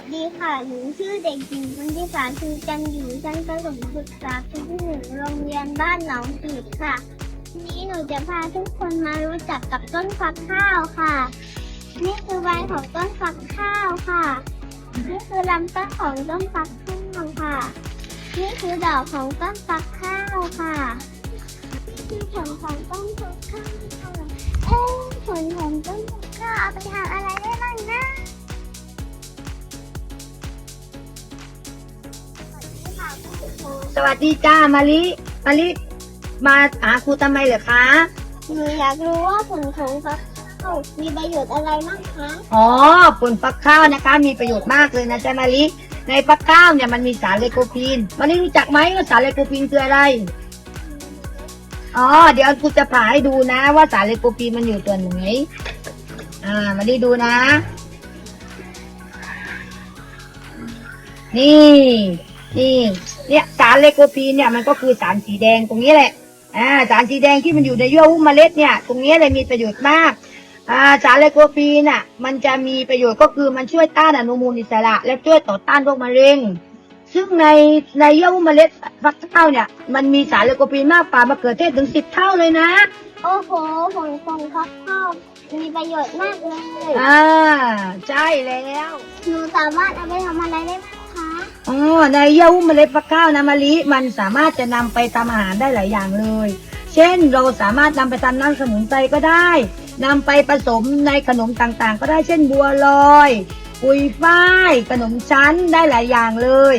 สดีค่ะ หนูชื่อเด็กหญิงคนที่สามคือจันอยู่ชั้นประถมศึกษาปีที่หนึ่งโรงเรียนบ้านหนองปีค่ะ วันนี้หนูจะพาทุกคนมารู้จักกับต้นฟักข้าวค่ะ นี่คือใบของต้นฟักข้าวค่ะ นี่คือลำต้นของต้นฟักข้าวค่ะ นี่คือดอกของต้นฟักข้าวค่ะนี่คือผลของต้นฟักข้าว วัสดีจ้ามาลิมาลิมาหาครูทำไมเหรอคะ หนูอยากรู้ว่าผลของฟักข้าวมีประโยชน์อะไรบ้างคะ อ๋อผลฟักข้าวนะคะ มีประโยชน์มากเลยนะจ๊ะมาลิในฟักข้าวเนี่ยมันมีสารไลโคพีนมาลิรู้จักไหมว่าสารไลโคพีนคืออะไร อ๋อเดี๋ยวครูจะผ่าให้ดูนะ ว่าสารไลโคพีนมันอยู่ตัวไหนอ่ามาลิดูนะ นี่นี่ เนี่ยสารไลโคพีนเนี่ยมันก็คือสารสีแดงตรงนี้แหละ อ่า สารสีแดงที่มันอยู่ในเยื่อหุ้มเมล็ดเนี่ย ตรงนี้เลยมีประโยชน์มาก อ่า สารไลโคปีนอะ มันจะมีประโยชน์ก็คือมันช่วยต้านอนุมูลอิสระ และช่วยต่อต้านโรคมะเร็ง ซึ่งในในเยื่อหุ้มเมล็ดฟักข้าวเนี่ย มันมีสารไลโคปีนมากกว่ามะเขือเทศถึงสิบเท่าเลยนะ โอ้โหผลของฟักข้าวมีประโยชน์มากเลย อ่า ใช่แล้ว หนูสามารถเอาไปทำอะไรได้บ้างคะ อ๋อในเยื่อหุ้มเมล็ดฟักข้าวนะมะลิมันสามารถจะนำไปทำอาหารได้หลายอย่างเลย เช่น เราสามารถนำไปทำน้ำสมุนไพรก็ได้นำไปผสมในขนมต่างๆ ก็ได้เช่นบัวลอยปุยฝ้าย ขนมชั้นได้หลายอย่างเลย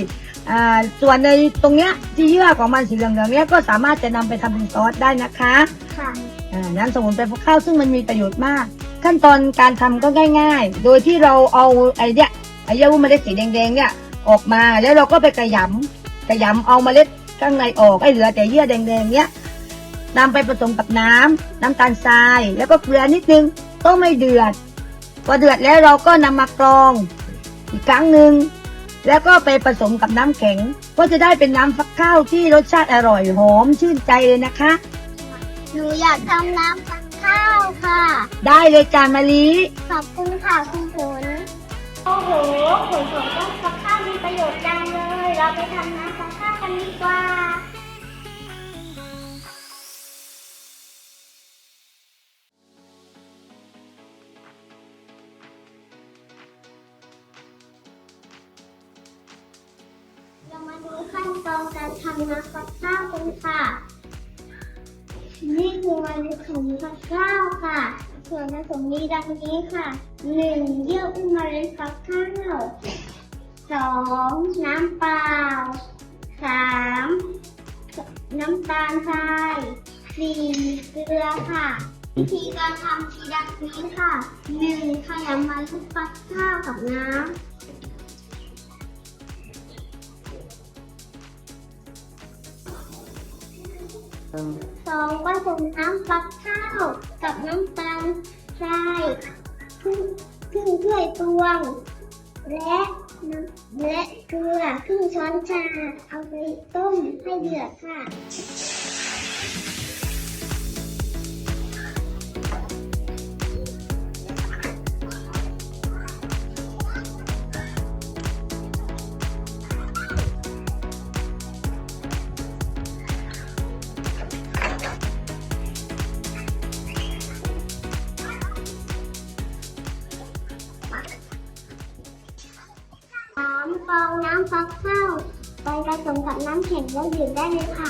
อ่าส่วนในตรงเนี้ยที่เยื่อของมันสีเหลืองๆเนี้ยก็สามารถจะนำไปทำเป็นซอสได้นะคะค่ะอ่าน้ำสมุนไพรฟักข้าวซึ่งมันมีประโยชน์มาก ขั้นตอนการทำก็ง่าย ๆ โดยที่เราเอาไอ้เนี้ยไอ้เยื่อหุ้มเมล็ดสีแดงๆเนี่ย ออกมาแล้วเราก็ไปกระหยำกระหยำเอาเมล็ดข้างในออกให้เหลือแต่เยื่อแดงๆเนี้ยนำไปผสมกับน้ำน้ำตาลทราย แล้วก็เกลือนิดนึงต้องไม่เดือดพอเดือดแล้วเราก็นำมากรองอีกครั้งหนึ่งแล้วก็ไปผสมกับน้ำแข็ง ก็จะได้เป็นน้ำฟักข้าวที่รสชาติอร่อยหอมชื่นใจเลยนะคะหนูอยากทำน้ำฟักข้าวค่ะ ได้เลยจานมะลิขอบคุณค่ะคุณผลโอ้โหผลของต้นฟักข้าวมี ประโยชน์จังเลย เราไปทำน้ำฟักข้าวกันดีกว่า เรามาดูขั้นตอนการทำน้ำฟักข้าวกันค่ะ นี่คือเมล็ดของฟักข้าวค่ะ ส่วนผสมมีดังนี้ค่ะหนึ่งเยื่ออุ้มเมล็ดฟักข้าว สองน้ำเปล่าสามน้ำตาลทรายสี่เกลือค่ะ วิธีการทำทีดังนี้ค่ะหนึ่งขยำเมล็ดฟักข้าวกับน้ำสองผสมน้ำฟักข้าว กับน้ำตาลทรายครึ่งครึ่งถ้วยตวง และ น้ำและเกลือครึ่งช้อนชา เอาไปต้มให้เดือดค่ะ ฟองน้ำฟักข้าวไปผสมกับน้ำแข็งแล้วดื่มได้เลยค่ะ